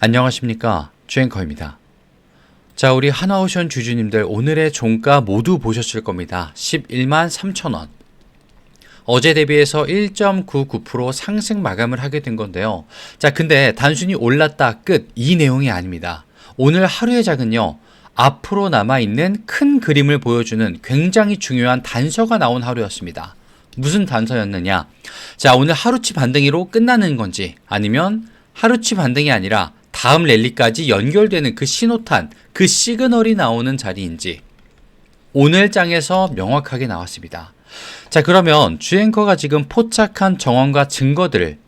안녕하십니까 주앵커입니다. 자 우리 하나오션 주주님들 오늘의 종가 모두 보셨을 겁니다. 11만 3천원 어제 대비해서 1.99% 상승 마감을 하게 된 건데요. 자 근데 단순히 올랐다 끝 이 내용이 아닙니다. 오늘 하루의 장은요. 앞으로 남아있는 큰 그림을 보여주는 굉장히 중요한 단서가 나온 하루였습니다. 무슨 단서였느냐? 자, 오늘 하루치 반등이로 끝나는 건지 아니면 하루치 반등이 아니라 다음 랠리까지 연결되는 그 신호탄, 그 시그널이 나오는 자리인지 오늘 장에서 명확하게 나왔습니다. 자, 그러면 주앵커가 지금 포착한 정황과 증거들을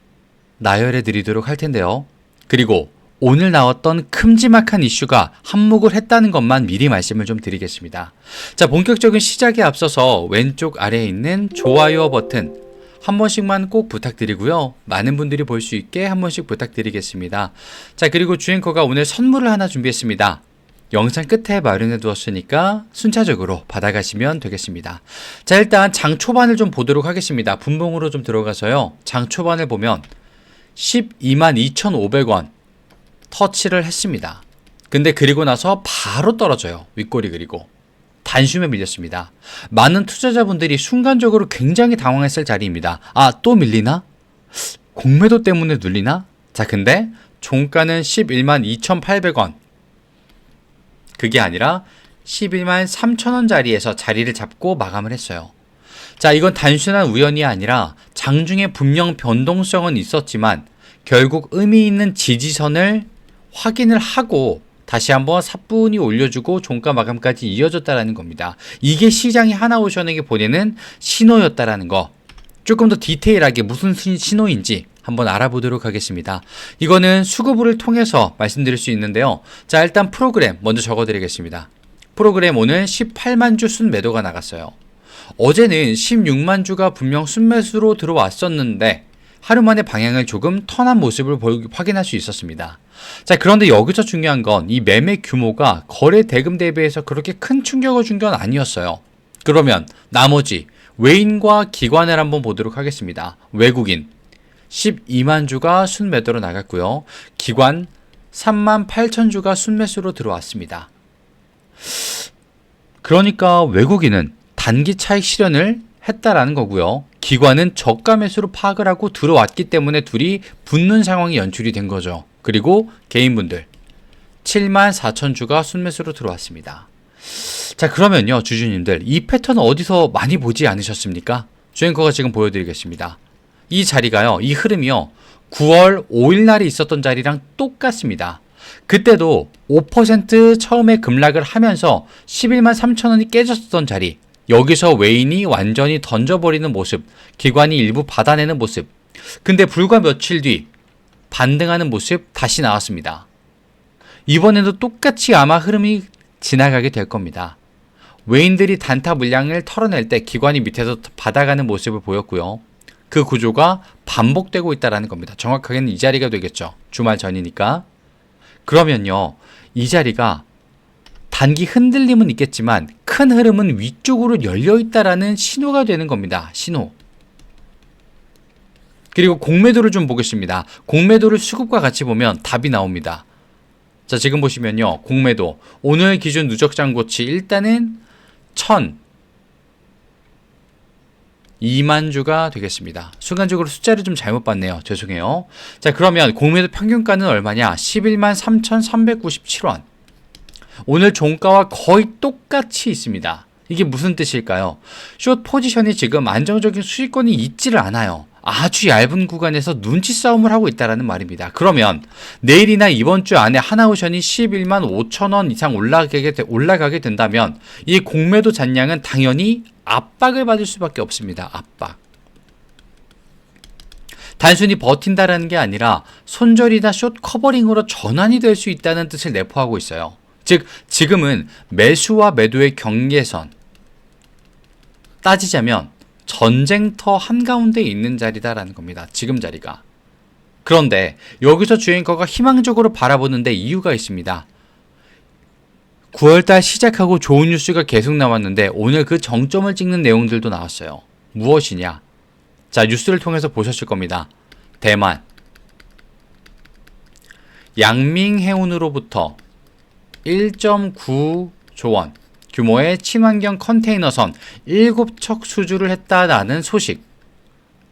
나열해 드리도록 할 텐데요. 그리고 오늘 나왔던 큼지막한 이슈가 한몫을 했다는 것만 미리 말씀을 좀 드리겠습니다. 자, 본격적인 시작에 앞서서 왼쪽 아래에 있는 좋아요 버튼 한 번씩만 꼭 부탁드리고요. 많은 분들이 볼 수 있게 한 번씩 부탁드리겠습니다. 자, 그리고 주앵커가 오늘 선물을 하나 준비했습니다. 영상 끝에 마련해 두었으니까 순차적으로 받아가시면 되겠습니다. 자, 일단 장 초반을 좀 보도록 하겠습니다. 분봉으로 좀 들어가서요. 장 초반을 보면 12만 2,500원 터치를 했습니다. 근데 그리고 나서 바로 떨어져요. 윗꼬리 그리고. 단숨에 밀렸습니다. 많은 투자자분들이 순간적으로 굉장히 당황했을 자리입니다. 아, 또 밀리나? 공매도 때문에 눌리나? 자, 근데 종가는 11만 2,800원. 그게 아니라 11만 3천원 자리에서 자리를 잡고 마감을 했어요. 자, 이건 단순한 우연이 아니라 장중에 분명 변동성은 있었지만 결국 의미 있는 지지선을 확인을 하고 다시 한번 사뿐히 올려주고 종가 마감까지 이어졌다라는 겁니다. 이게 시장이 하나오션에게 보내는 신호였다라는 거. 조금 더 디테일하게 무슨 신호인지 한번 알아보도록 하겠습니다. 이거는 수급을 통해서 말씀드릴 수 있는데요. 자, 일단 프로그램 먼저 적어드리겠습니다. 프로그램 오늘 18만 주 순매도가 나갔어요. 어제는 16만 주가 분명 순매수로 들어왔었는데 하루 만에 방향을 조금 턴한 모습을 확인할 수 있었습니다. 자, 그런데 여기서 중요한 건 이 매매 규모가 거래 대금 대비해서 그렇게 큰 충격을 준 건 아니었어요. 그러면 나머지 외인과 기관을 한번 보도록 하겠습니다. 외국인 12만 주가 순매도로 나갔고요. 기관 3만 8천 주가 순매수로 들어왔습니다. 그러니까 외국인은 단기 차익 실현을 했다라는 거고요. 기관은 저가 매수로 파악을 하고 들어왔기 때문에 둘이 붙는 상황이 연출이 된 거죠. 그리고 개인분들 7만 4천 주가 순매수로 들어왔습니다. 자 그러면요 주주님들 이 패턴 어디서 많이 보지 않으셨습니까? 주앵커가 지금 보여드리겠습니다. 이 자리가요 이 흐름이요 9월 5일 날에 있었던 자리랑 똑같습니다. 그때도 5% 처음에 급락을 하면서 11만 3천 원이 깨졌던 자리 여기서 외인이 완전히 던져버리는 모습, 기관이 일부 받아내는 모습. 근데 불과 며칠 뒤 반등하는 모습 다시 나왔습니다. 이번에도 똑같이 아마 흐름이 지나가게 될 겁니다. 외인들이 단타 물량을 털어낼 때 기관이 밑에서 받아가는 모습을 보였고요. 그 구조가 반복되고 있다는 겁니다. 정확하게는 이 자리가 되겠죠. 주말 전이니까. 그러면요, 이 자리가 단기 흔들림은 있겠지만 큰 흐름은 위쪽으로 열려 있다라는 신호가 되는 겁니다. 신호. 그리고 공매도를 좀 보겠습니다. 공매도를 수급과 같이 보면 답이 나옵니다. 자, 지금 보시면요. 공매도. 오늘 기준 누적 장고치 일단은 1000 2만 주가 되겠습니다. 순간적으로 숫자를 좀 잘못 봤네요. 죄송해요. 자, 그러면 공매도 평균가는 얼마냐? 11만 3,397원. 오늘 종가와 거의 똑같이 있습니다. 이게 무슨 뜻일까요? 숏 포지션이 지금 안정적인 수익권이 있지를 않아요. 아주 얇은 구간에서 눈치 싸움을 하고 있다는 말입니다. 그러면 내일이나 이번 주 안에 하나오션이 11만 5천 원 이상 올라가게, 올라가게 된다면 이 공매도 잔량은 당연히 압박을 받을 수밖에 없습니다. 압박. 단순히 버틴다라는 게 아니라 손절이나 숏 커버링으로 전환이 될 수 있다는 뜻을 내포하고 있어요. 즉 지금은 매수와 매도의 경계선 따지자면 전쟁터 한가운데 있는 자리다라는 겁니다. 지금 자리가. 그런데 여기서 주행커가 희망적으로 바라보는데 이유가 있습니다. 9월달 시작하고 좋은 뉴스가 계속 나왔는데 오늘 그 정점을 찍는 내용들도 나왔어요. 무엇이냐? 자, 뉴스를 통해서 보셨을 겁니다. 대만. 양밍해운으로부터 1.9조 원 규모의 친환경 컨테이너선 7척 수주를 했다라는 소식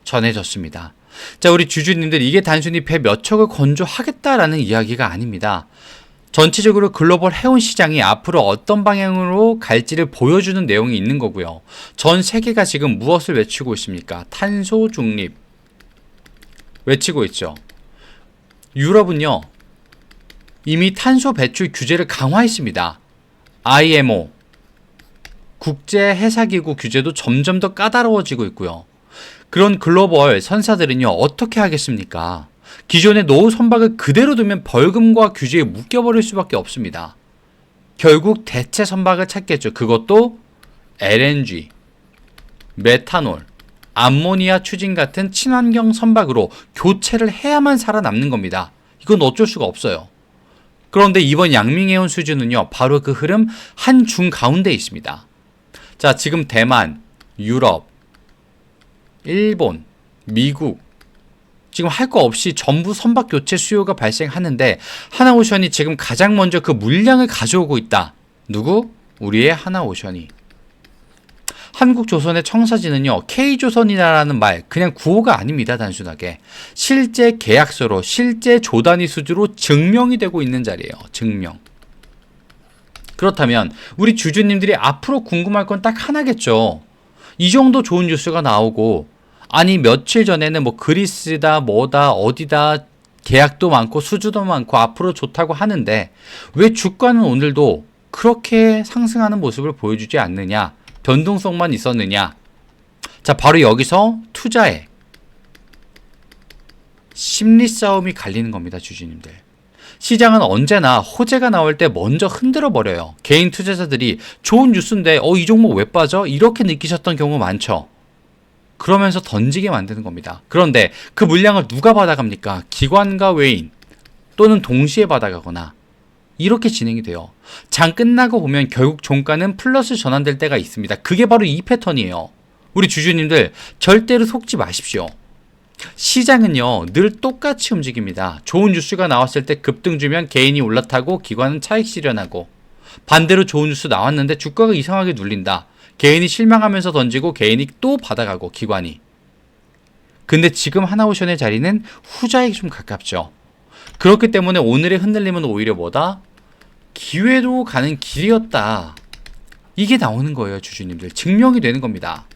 전해졌습니다. 자, 우리 주주님들 이게 단순히 배 몇 척을 건조하겠다라는 이야기가 아닙니다. 전체적으로 글로벌 해운 시장이 앞으로 어떤 방향으로 갈지를 보여주는 내용이 있는 거고요. 전 세계가 지금 무엇을 외치고 있습니까? 탄소 중립 외치고 있죠. 유럽은요. 이미 탄소 배출 규제를 강화했습니다. IMO 국제 해사기구 규제도 점점 더 까다로워지고 있고요. 그런 글로벌 선사들은요, 어떻게 하겠습니까? 기존의 노후 선박을 그대로 두면 벌금과 규제에 묶여버릴 수밖에 없습니다. 결국 대체 선박을 찾겠죠. 그것도 LNG, 메탄올, 암모니아 추진 같은 친환경 선박으로 교체를 해야만 살아남는 겁니다. 이건 어쩔 수가 없어요. 그런데 이번 양밍해온 수준은요, 바로 그 흐름 한 중 가운데 있습니다. 자, 지금 대만, 유럽, 일본, 미국, 지금 할 거 없이 전부 선박 교체 수요가 발생하는데 하나오션이 지금 가장 먼저 그 물량을 가져오고 있다. 누구? 우리의 하나오션이. 한국 조선의 청사진은요, K조선이라는 말, 그냥 구호가 아닙니다, 단순하게. 실제 계약서로, 실제 조단위 수주로 증명이 되고 있는 자리예요, 증명. 그렇다면, 우리 주주님들이 앞으로 궁금할 건 딱 하나겠죠. 이 정도 좋은 뉴스가 나오고, 아니, 며칠 전에는 뭐 그리스다, 뭐다, 어디다, 계약도 많고, 수주도 많고, 앞으로 좋다고 하는데, 왜 주가는 오늘도 그렇게 상승하는 모습을 보여주지 않느냐? 변동성만 있었느냐? 자, 바로 여기서 투자에 심리 싸움이 갈리는 겁니다, 주주님들. 시장은 언제나 호재가 나올 때 먼저 흔들어 버려요. 개인 투자자들이 좋은 뉴스인데, 어, 이 종목 왜 빠져? 이렇게 느끼셨던 경우 많죠. 그러면서 던지게 만드는 겁니다. 그런데 그 물량을 누가 받아갑니까? 기관과 외인 또는 동시에 받아가거나 이렇게 진행이 돼요. 장 끝나고 보면 결국 종가는 플러스 전환될 때가 있습니다. 그게 바로 이 패턴이에요. 우리 주주님들 절대로 속지 마십시오. 시장은요 늘 똑같이 움직입니다. 좋은 뉴스가 나왔을 때 급등 주면 개인이 올라타고 기관은 차익 실현하고 반대로 좋은 뉴스 나왔는데 주가가 이상하게 눌린다. 개인이 실망하면서 던지고 개인이 또 받아가고 기관이. 근데 지금 하나오션의 자리는 후자에 좀 가깝죠. 그렇기 때문에 오늘의 흔들림은 오히려 뭐다? 기회로 가는 길이었다. 이게 나오는 거예요, 주주님들. 증명이 되는 겁니다.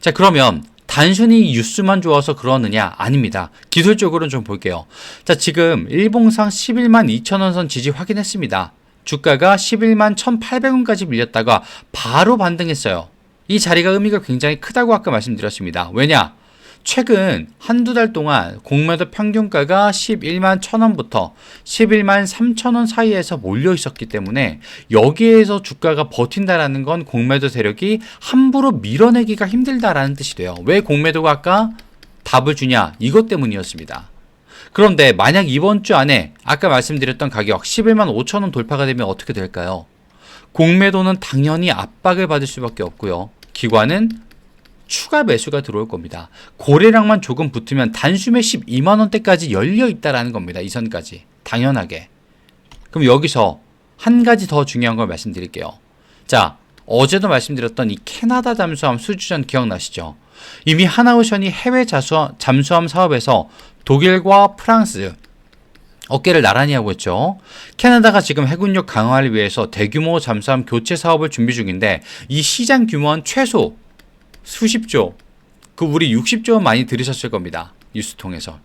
자, 그러면 단순히 뉴스만 좋아서 그러느냐? 아닙니다. 기술적으로는 좀 볼게요. 자, 지금 일봉상 11만 2천원 선 지지 확인했습니다. 주가가 11만 1,800원까지 밀렸다가 바로 반등했어요. 이 자리가 의미가 굉장히 크다고 아까 말씀드렸습니다. 왜냐? 최근 한두 달 동안 공매도 평균가가 11만 1000원부터 11만 3000원 사이에서 몰려 있었기 때문에 여기에서 주가가 버틴다라는 건 공매도 세력이 함부로 밀어내기가 힘들다라는 뜻이 돼요. 왜 공매도가 아까 답을 주냐? 이것 때문이었습니다. 그런데 만약 이번 주 안에 아까 말씀드렸던 가격 11만 5천 원 돌파가 되면 어떻게 될까요? 공매도는 당연히 압박을 받을 수밖에 없고요. 기관은 추가 매수가 들어올 겁니다. 고래량만 조금 붙으면 단숨에 12만 원대까지 열려 있다라는 겁니다. 이 선까지. 당연하게. 그럼 여기서 한 가지 더 중요한 걸 말씀드릴게요. 자, 어제도 말씀드렸던 이 캐나다 잠수함 수주전 기억나시죠? 이미 하나오션이 해외 자수함, 잠수함 사업에서 독일과 프랑스 어깨를 나란히 하고 있죠. 캐나다가 지금 해군력 강화를 위해서 대규모 잠수함 교체 사업을 준비 중인데 이 시장 규모는 최소 수십조, 그 우리 60조 원 많이 들으셨을 겁니다. 뉴스 통해서.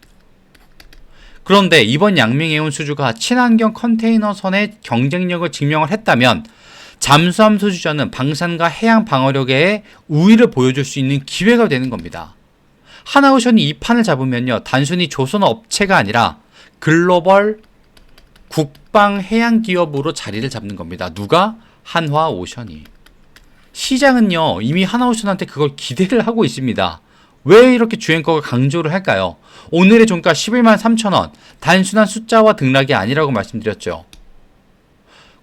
그런데 이번 양명해운 수주가 친환경 컨테이너 선의 경쟁력을 증명을 했다면 잠수함 수주전은 방산과 해양 방어력의 우위를 보여줄 수 있는 기회가 되는 겁니다. 하나오션이 이 판을 잡으면요, 단순히 조선 업체가 아니라 글로벌 국방 해양 기업으로 자리를 잡는 겁니다. 누가? 한화오션이. 시장은요, 이미 하나오션한테 그걸 기대를 하고 있습니다. 왜 이렇게 주행거가 강조를 할까요? 오늘의 종가 11만 3천원, 단순한 숫자와 등락이 아니라고 말씀드렸죠.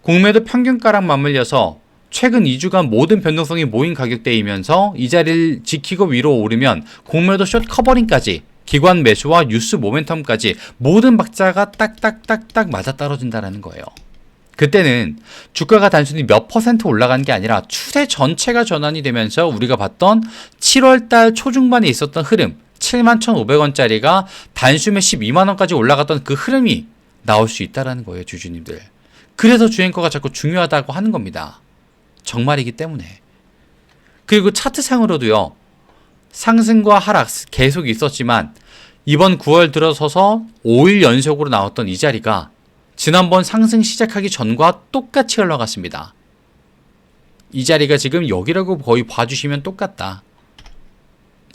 공매도 평균가랑 맞물려서 최근 2주간 모든 변동성이 모인 가격대이면서 이 자리를 지키고 위로 오르면 공매도 숏 커버링까지 기관 매수와 뉴스 모멘텀까지 모든 박자가 딱딱딱딱 맞아 떨어진다라는 거예요. 그때는 주가가 단순히 몇 퍼센트 올라간 게 아니라 추세 전체가 전환이 되면서 우리가 봤던 7월달 초중반에 있었던 흐름 71,500원짜리가 단숨에 12만원까지 올라갔던 그 흐름이 나올 수 있다라는 거예요, 주주님들. 그래서 주행거가 자꾸 중요하다고 하는 겁니다. 정말이기 때문에. 그리고 차트상으로도요, 상승과 하락 계속 있었지만, 이번 9월 들어서서 5일 연속으로 나왔던 이 자리가 지난번 상승 시작하기 전과 똑같이 흘러갔습니다. 이 자리가 지금 여기라고 거의 봐주시면 똑같다.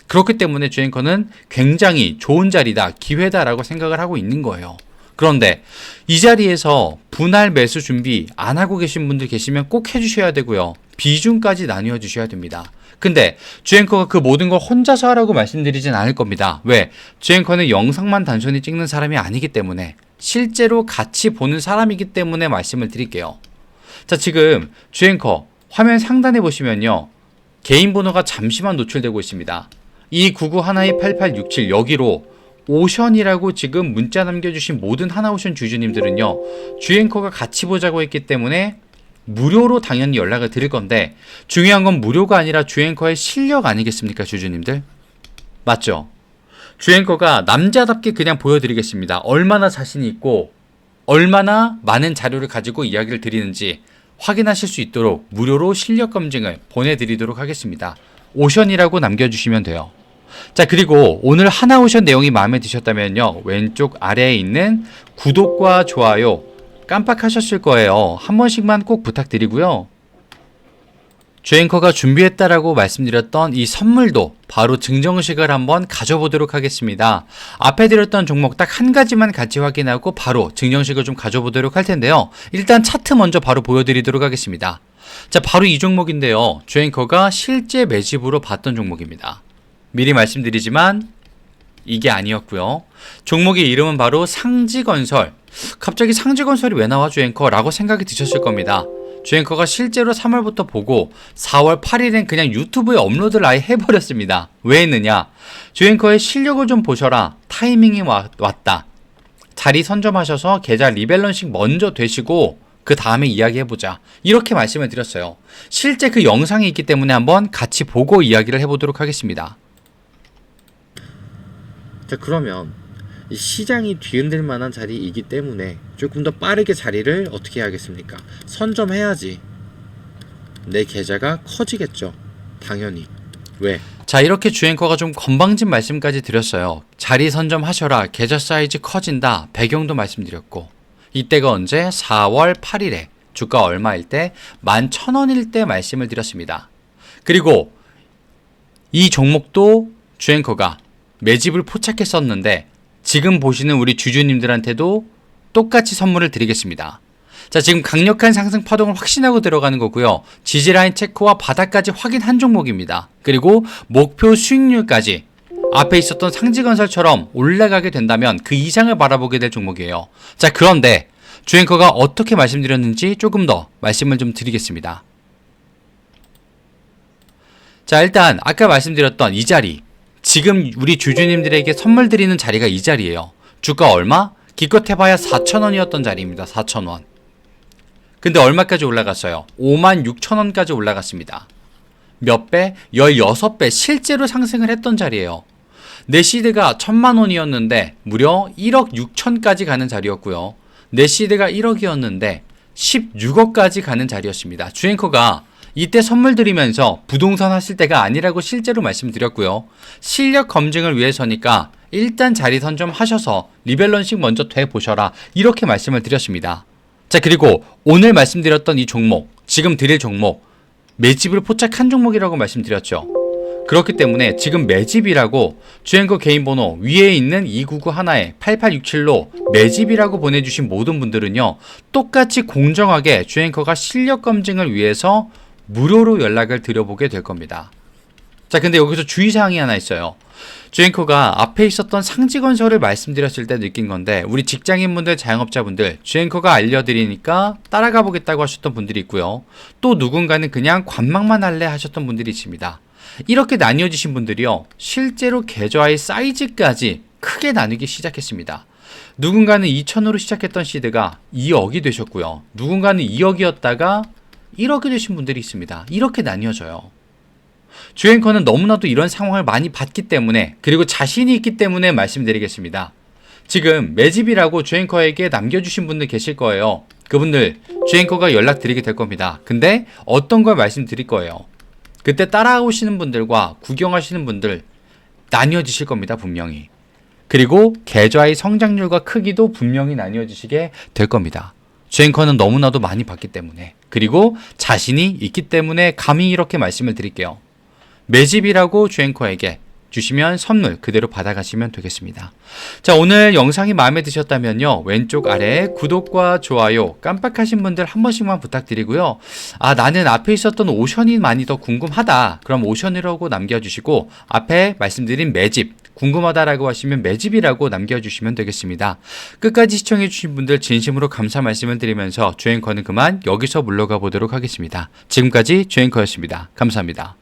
그렇기 때문에 주행커는 굉장히 좋은 자리다, 기회다라고 생각을 하고 있는 거예요. 그런데 이 자리에서 분할 매수 준비 안 하고 계신 분들 계시면 꼭 해주셔야 되고요. 비중까지 나뉘어 주셔야 됩니다. 근데 주행커가 그 모든 걸 혼자서 하라고 말씀드리진 않을 겁니다. 왜? 주행커는 영상만 단순히 찍는 사람이 아니기 때문에 실제로 같이 보는 사람이기 때문에 말씀을 드릴게요. 자, 지금 주행커 화면 상단에 보시면요. 개인 번호가 잠시만 노출되고 있습니다. 299 하나의 8867 여기로 오션이라고 지금 문자 남겨주신 모든 하나오션 주주님들은요. 주행커가 같이 보자고 했기 때문에 무료로 당연히 연락을 드릴 건데 중요한 건 무료가 아니라 주행커의 실력 아니겠습니까 주주님들? 맞죠? 주행커가 남자답게 그냥 보여드리겠습니다. 얼마나 자신이 있고 얼마나 많은 자료를 가지고 이야기를 드리는지 확인하실 수 있도록 무료로 실력 검증을 보내드리도록 하겠습니다. 오션이라고 남겨주시면 돼요. 자, 그리고 오늘 하나오션 내용이 마음에 드셨다면요. 왼쪽 아래에 있는 구독과 좋아요 깜빡하셨을 거예요. 한 번씩만 꼭 부탁드리고요. 주앵커가 준비했다라고 말씀드렸던 이 선물도 바로 증정식을 한번 가져보도록 하겠습니다. 앞에 드렸던 종목 딱 한 가지만 같이 확인하고 바로 증정식을 좀 가져보도록 할 텐데요. 일단 차트 먼저 바로 보여드리도록 하겠습니다. 자, 바로 이 종목인데요. 주앵커가 실제 매집으로 봤던 종목입니다. 미리 말씀드리지만 이게 아니었고요. 종목의 이름은 바로 상지건설. 갑자기 상지건설이 왜 나와 주앵커라고 생각이 드셨을 겁니다. 주앵커가 실제로 3월부터 보고 4월 8일엔 그냥 유튜브에 업로드를 아예 해버렸습니다. 왜 했느냐? 주앵커의 실력을 좀 보셔라. 타이밍이 와, 왔다. 자리 선점하셔서 계좌 리밸런싱 먼저 되시고 그 다음에 이야기해보자. 이렇게 말씀을 드렸어요. 실제 그 영상이 있기 때문에 한번 같이 보고 이야기를 해보도록 하겠습니다. 자 그러면 이 시장이 뒤흔들 만한 자리이기 때문에 조금 더 빠르게 자리를 어떻게 해야겠습니까? 선점해야지 내 계좌가 커지겠죠. 당연히 왜? 자 이렇게 주앵커가 좀 건방진 말씀까지 드렸어요. 자리 선점하셔라. 계좌 사이즈 커진다. 배경도 말씀드렸고 이때가 언제? 4월 8일에 주가 얼마일 때? 11,000원일 때 말씀을 드렸습니다. 그리고 이 종목도 주앵커가 매집을 포착했었는데 지금 보시는 우리 주주님들한테도 똑같이 선물을 드리겠습니다. 자, 지금 강력한 상승 파동을 확신하고 들어가는 거고요. 지지라인 체크와 바닥까지 확인한 종목입니다. 그리고 목표 수익률까지 앞에 있었던 상지건설처럼 올라가게 된다면 그 이상을 바라보게 될 종목이에요. 자, 그런데 주앵커가 어떻게 말씀드렸는지 조금 더 말씀을 좀 드리겠습니다. 자, 일단 아까 말씀드렸던 이 자리. 지금 우리 주주님들에게 선물 드리는 자리가 이 자리예요. 주가 얼마? 기껏 해봐야 4,000원이었던 자리입니다. 4,000원. 근데 얼마까지 올라갔어요? 5만 6천원까지 올라갔습니다. 몇 배? 16배 실제로 상승을 했던 자리예요. 내 시드가 1천만 원이었는데 무려 1억 6천까지 가는 자리였고요. 내 시드가 1억이었는데 16억까지 가는 자리였습니다. 주앵커가 이때 선물 드리면서 부동산 하실 때가 아니라고 실제로 말씀드렸고요. 실력 검증을 위해서니까 일단 자리 선점하셔서 리밸런싱 먼저 돼 보셔라. 이렇게 말씀을 드렸습니다. 자, 그리고 오늘 말씀드렸던 이 종목, 지금 드릴 종목, 매집을 포착한 종목이라고 말씀드렸죠. 그렇기 때문에 지금 매집이라고 주행거 개인 번호 위에 있는 299 하나에 8867로 매집이라고 보내주신 모든 분들은요, 똑같이 공정하게 주행커가 실력 검증을 위해서 무료로 연락을 드려보게 될 겁니다. 자, 근데 여기서 주의사항이 하나 있어요. 주앵커가 앞에 있었던 상지건설을 말씀드렸을 때 느낀 건데 우리 직장인분들 자영업자분들 주앵커가 알려드리니까 따라가 보겠다고 하셨던 분들이 있고요 또 누군가는 그냥 관망만 할래 하셨던 분들이 있습니다 이렇게 나뉘어지신 분들이요. 실제로 계좌의 사이즈까지 크게 나누기 시작했습니다. 누군가는 2천으로 시작했던 시드가 2억이 되셨고요. 누군가는 2억이었다가 1억이 되신 분들이 있습니다. 이렇게 나뉘어져요. 주앵커는 너무나도 이런 상황을 많이 봤기 때문에 그리고 자신이 있기 때문에 말씀드리겠습니다. 지금 매집이라고 주앵커에게 남겨주신 분들 계실 거예요. 그분들 주앵커가 연락드리게 될 겁니다. 근데 어떤 걸 말씀드릴 거예요. 그때 따라오시는 분들과 구경하시는 분들 나뉘어지실 겁니다. 분명히. 그리고 계좌의 성장률과 크기도 분명히 나뉘어지시게 될 겁니다. 주앵커는 너무나도 많이 봤기 때문에 그리고 자신이 있기 때문에 감히 이렇게 말씀을 드릴게요. 매집이라고 주앵커에게 주시면 선물 그대로 받아가시면 되겠습니다. 자, 오늘 영상이 마음에 드셨다면요. 왼쪽 아래 구독과 좋아요 깜빡하신 분들 한 번씩만 부탁드리고요. 아, 나는 앞에 있었던 오션이 많이 더 궁금하다. 그럼 오션이라고 남겨주시고 앞에 말씀드린 매집 궁금하다라고 하시면 매집이라고 남겨주시면 되겠습니다. 끝까지 시청해주신 분들 진심으로 감사 말씀을 드리면서 주앵커는 그만 여기서 물러가 보도록 하겠습니다. 지금까지 주앵커였습니다. 감사합니다.